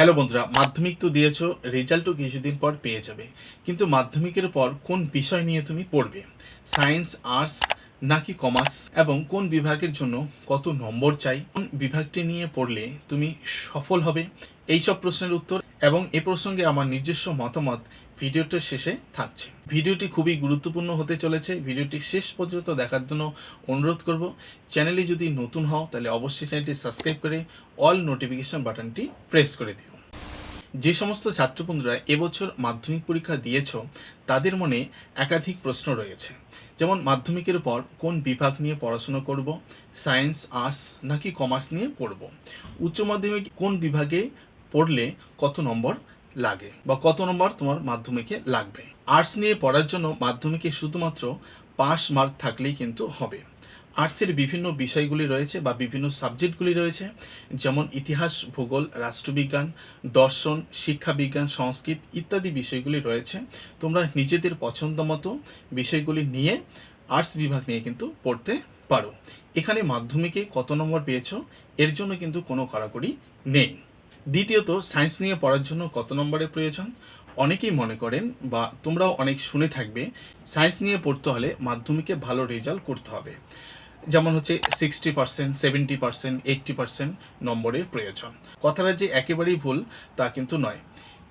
Hello বন্ধুরা, মাধ্যমিক তো দিয়েছ রেজাল্টও কিছুদিন পর পেয়ে যাবে। কিন্তু মাধ্যমিকের পর কোন বিষয় নিয়ে তুমি পড়বে? সায়েন্স আর্টস নাকি কমার্স এবং কোন বিভাগের জন্য কত নম্বর চাই? কোন বিভাগটি নিয়ে পড়লে তুমি সফল হবে? এই সব প্রশ্নের উত্তর এবং এ প্রসঙ্গে আমার নিজস্ব মতামত ভিডিওটার শেষে থাকছে। ভিডিওটি খুবই গুরুত্বপূর্ণ হতে চলেছে। ভিডিওটি শেষ পর্যন্ত দেখার জন্য অনুরোধ করব। চ্যানেলে যদি নতুন হও, তাহলে অবশ্যই চ্যানেলটি সাবস্ক্রাইব করে অল নোটিফিকেশন বাটনটি প্রেস করে দিও। যে সমস্ত ছাত্রবন্ধুরা এবছর মাধ্যমিক পরীক্ষা দিয়েছ, তাদের মনে একাধিক প্রশ্ন রয়েছে। যেমন, মাধ্যমিকের পর কোন বিভাগ নিয়ে পড়াশোনা করব, সায়েন্স, আর্টস নাকি কমার্স নিয়ে পড়ব? উচ্চ মাধ্যমিক কোন বিভাগে পড়লে কত নম্বর লাগে বা কত নম্বর তোমার মাধ্যমিকে লাগবে? আর্টস নিয়ে পড়ার জন্য মাধ্যমিকে শুধুমাত্র পাস মার্ক থাকলেই কিন্তু হবে। আর্টসের বিভিন্ন বিষয়গুলি রয়েছে বা বিভিন্ন সাবজেক্টগুলি রয়েছে, যেমন ইতিহাস, ভূগোল, রাষ্ট্রবিজ্ঞান, দর্শন, শিক্ষাবিজ্ঞান, সংস্কৃত ইত্যাদি বিষয়গুলি রয়েছে। তোমরা নিজেদের পছন্দ মতো বিষয়গুলি নিয়ে আর্টস বিভাগ নিয়ে কিন্তু পড়তে পারো। এখানে মাধ্যমিকে কত নম্বর পেয়েছ? এর জন্য কিন্তু কোনো কড়াকড়ি নেই। দ্বিতীয়ত, সায়েন্স নিয়ে পড়ার জন্য কত নম্বরের প্রয়োজন? অনেকেই মনে করেন বা তোমরাও অনেক শুনে থাকবে, সায়েন্স নিয়ে পড়তে হলে মাধ্যমিকে ভালো রেজাল্ট করতে হবে। যেমন হচ্ছে sixty percent seventy percent eighty percent নম্বরের প্রয়োজন। কথাটা যে একেবারেই ভুল, তা কিন্তু নয়।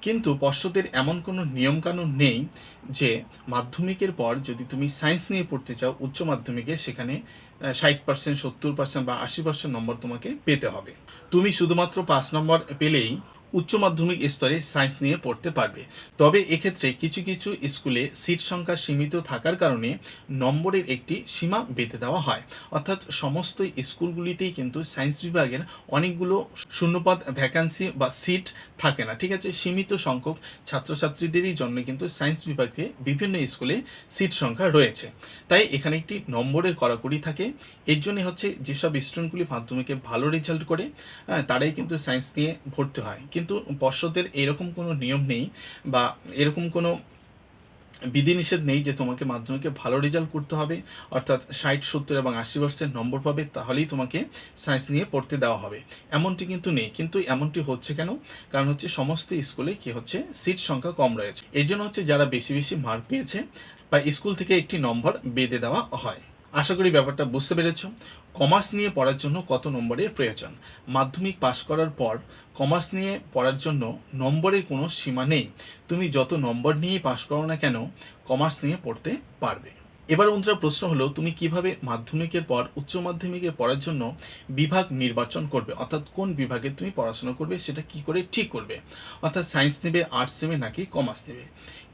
কিন্তু পর্ষদের এমন কোনো নিয়মকানুন নেই যে মাধ্যমিকের পর যদি তুমি সায়েন্স নিয়ে পড়তে চাও, উচ্চ মাধ্যমিকে সেখানে ষাট পার্সেন্ট সত্তর পার্সেন্ট বা আশি পার্সেন্ট নম্বর তোমাকে পেতে হবে। তুমি শুধুমাত্র পাঁচ নম্বর পেলেই উচ্চ মাধ্যমিক স্তরে সায়েন্স নিয়ে পড়তে পারবে। তবে এক্ষেত্রে কিছু কিছু স্কুলে সিট সংখ্যা সীমিত থাকার কারণে নম্বরের একটি সীমা বেঁধে দেওয়া হয়। অর্থাৎ সমস্ত স্কুলগুলিতেই কিন্তু সায়েন্স বিভাগের অনেকগুলো শূন্যপদ ভ্যাকান্সি বা সিট থাকে না। ঠিক আছে? সীমিত সংখ্যক ছাত্রছাত্রীদেরই জন্য কিন্তু সায়েন্স বিভাগে বিভিন্ন স্কুলে সিট সংখ্যা রয়েছে। তাই এখানে একটি নম্বরের কড়াকড়ি থাকে। এর জন্য হচ্ছে যেসব স্টুডেন্টগুলি মাধ্যমিকে ভালো রেজাল্ট করে হ্যাঁ, তারাই কিন্তু সায়েন্স নিয়ে ভর্তি হয়। কিন্তু পর্ষদের এরকম কোনো নিয়ম নেই বা এরকম কোনো বিধিনিষেধ নেই যে তোমাকে মাধ্যমিকে ভালো রেজাল্ট করতে হবে, অর্থাৎ ষাট, সত্তর এবং আশি পার্সেন্ট নম্বর পাবে, তাহলেই তোমাকে সায়েন্স নিয়ে পড়তে দেওয়া হবে। এমনটি কিন্তু নেই, কিন্তু এমনটি হচ্ছে কেন? কারণ হচ্ছে সমস্ত স্কুলে কি হচ্ছে? সিট সংখ্যা কম রয়েছে। এই জন্য হচ্ছে যারা বেশি বেশি মার্ক পেয়েছে বা স্কুল থেকে একটি নম্বর বেঁধে দেওয়া হয়। আশা করি ব্যাপারটা বুঝতে পেরেছ। কমার্স নিয়ে পড়ার জন্য কত নম্বরের প্রয়োজন? মাধ্যমিক পাশ করার পর কমার্স নিয়ে পড়ার জন্য নম্বরের কোনো সীমা নেই। তুমি যত নম্বর নিয়েই পাশ করো না কেন, কমার্স নিয়ে পড়তে পারবে। এবার বন্ধুরা প্রশ্ন হলো, তুমি কীভাবে মাধ্যমিকের পর উচ্চ মাধ্যমিকে পড়ার জন্য বিভাগ নির্বাচন করবে? অর্থাৎ কোন বিভাগে তুমি পড়াশোনা করবে, সেটা কি করে ঠিক করবে? অর্থাৎ সায়েন্স নেবে, আর্টস নেবে নাকি কমার্স নেবে?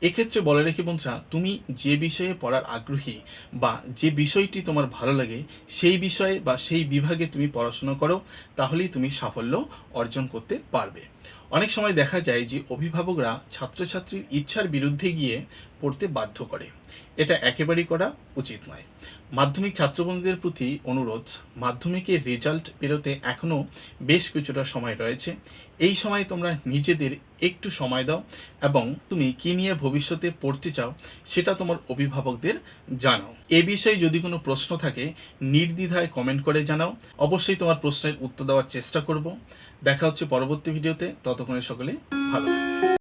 এক্ষেত্রে বলে রেখে বন্ধুরা, তুমি যে বিষয়ে পড়ার আগ্রহী বা যে বিষয়টি তোমার ভালো লাগে, সেই বিষয়ে বা সেই বিভাগে তুমি পড়াশোনা করো, তাহলেই তুমি সাফল্য অর্জন করতে পারবে। অনেক সময় দেখা যায় যে অভিভাবকরা ছাত্রছাত্রীর ইচ্ছার বিরুদ্ধে গিয়ে পড়তে বাধ্য করে। এটা একেবারেই করা উচিত নয়। মাধ্যমিক ছাত্রবন্ধুদের প্রতি অনুরোধ মাধ্যমিকের রেজাল্ট বেরোতে এখনও বেশ কিছুটা সময় রয়েছে। এই সময় তোমরা নিজেদের একটু সময় দাও এবং তুমি কি নিয়ে ভবিষ্যতে পড়তে চাও সেটা তোমার অভিভাবকদের জানাও। এ বিষয়ে যদি কোনো প্রশ্ন থাকে, নির্দ্বিধায় কমেন্ট করে জানাও। অবশ্যই তোমার প্রশ্নের উত্তর দেওয়ার চেষ্টা করব। দেখা হচ্ছে পরবর্তী ভিডিওতে। ততক্ষণে সকলে ভালো